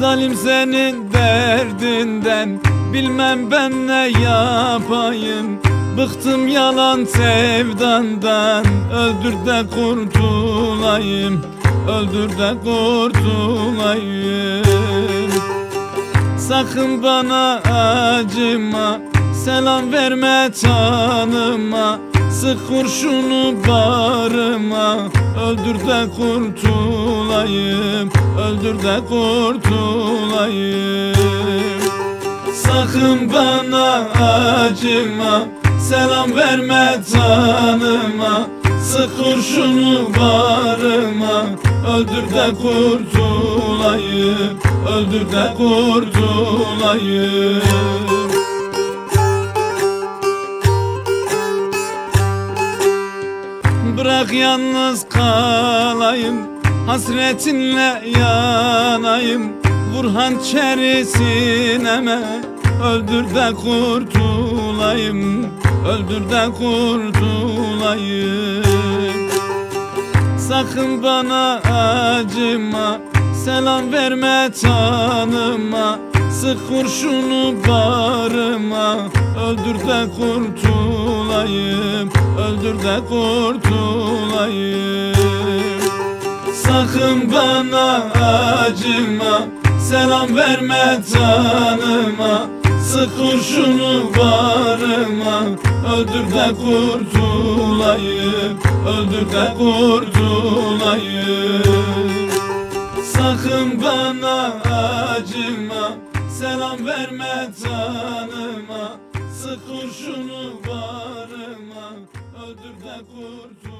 Halim senin derdinden. Bilmem ben ne yapayım. Bıktım yalan sevdandan. Öldür de kurtulayım. Öldür de kurtulayım. Sakın bana acıma. Selam verme tanıma. Sık kurşunu bağrıma Öldür de kurtulayım Öldür de kurtulayım. Sakın bana acıma Selam verme tanıma Sık kurşunu bağrıma Öldür de kurtulayım Öldür de kurtulayım. Bırak yalnız kalayım Hasretinle yanayım. Vur hançeri sineme Öldür de kurtulayım. Öldür de kurtulayım. Sakın bana acıma. Selam verme tanıma. Sık kurşunu bağrıma. Öldür de kurtulayım. Öldür de kurtulayım Sakın bana acıma. Selam verme tanıma Sık kurşunu bağrıma Öldür de kurtulayım. Öldür de kurtulayım. Sakın bana acıma. Selam verme tanıma Sık kurşunu bağrıma Öldür de kurtulayım